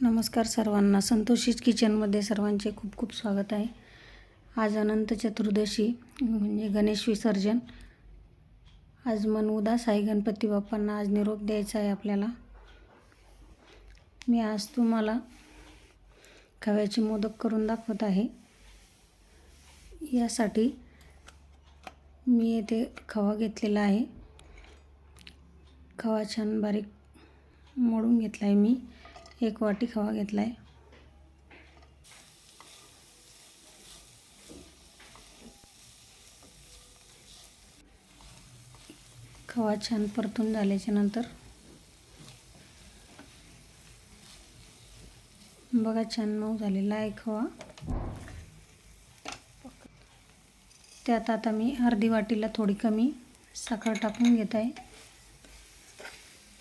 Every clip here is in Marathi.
नमस्कार सर्वांना. संतोषीच किचनमध्ये सर्वांचे खूप खूप स्वागत आहे. आज अनंत चतुर्दशी म्हणजे गणेश विसर्जन. आज मन उदास आहे गणपती बाप्पांना आज निरोप द्यायचा आहे आपल्याला. मी आज तुम्हाला खव्याचे मोदक करून दाखवत आहे. यासाठी मी येथे खवा घेतलेला आहे. खवा छान बारीक मोडून घेतला आहे मी. एक वाटी खवा घेतला आहे खवा छान परतून झाल्याच्यानंतर. बघा छान मऊ झालेला आहे खवा. त्यात आता मी अर्धी वाटीला थोडी कमी साखर टाकून घेत आहे.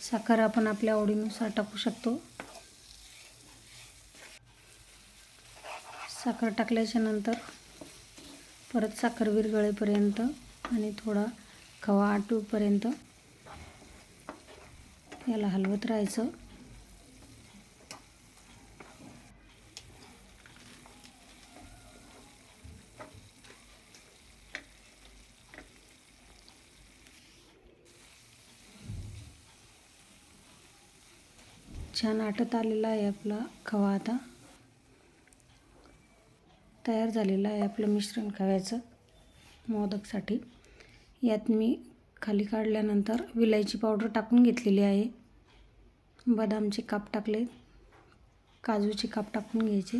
साखर आपण आपल्या आवडीनुसार टाकू शकतो. साखर टाकल्याच्या नंतर परत साखर विरगळेपर्यंत आणि थोडा खवा आटूपर्यंत याला हलवत राहायचं. छान आटत आलेला आहे आपला खवा आता. तयार झालेलं आहे आपलं मिश्रण खव्याचं मोदकसाठी. यात मी खाली काढल्यानंतर विलायची पावडर टाकून घेतलेली आहे. बदामचे काप टाकले काजूचे काप टाकून घ्यायचे.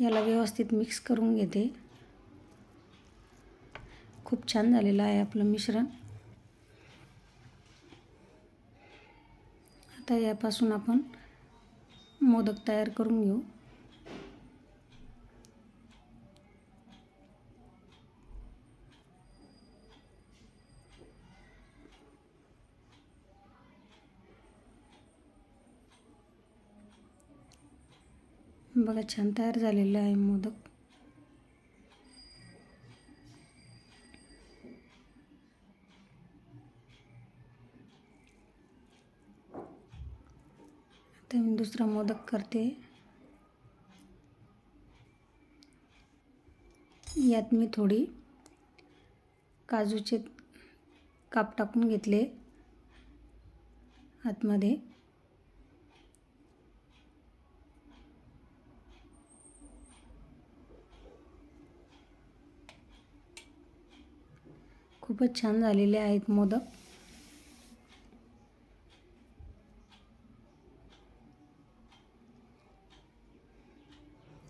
याला व्यवस्थित मिक्स करून घेते. खूप छान झालेलं आहे आपलं मिश्रण. आता यापासून आपण मोदक तयार करून घेऊ. बघा छान तयार झालेलं आहे मोदक. तर मी दुसरा मोदक करते. यात मी थोडी काजूचे काप टाकून घेतले. आतमध्ये. खूपच छान झालेले आहेत मोदक.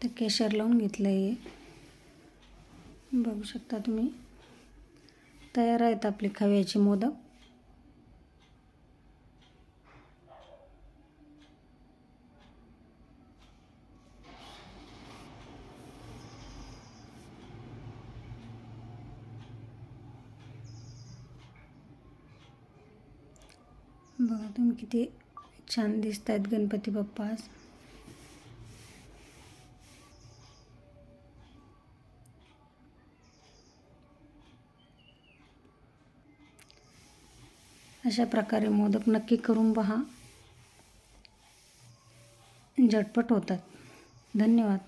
तर केशर लावून घेतलं आहे बघू शकता तुम्ही. तयार आहेत आपले खव्याचे मोदक. बघा तुम्ही किती छान दिसत आहेत गणपती बाप्पा आज. अशा प्रकारे मोदक नक्की करून पहा. झटपट होतात. धन्यवाद.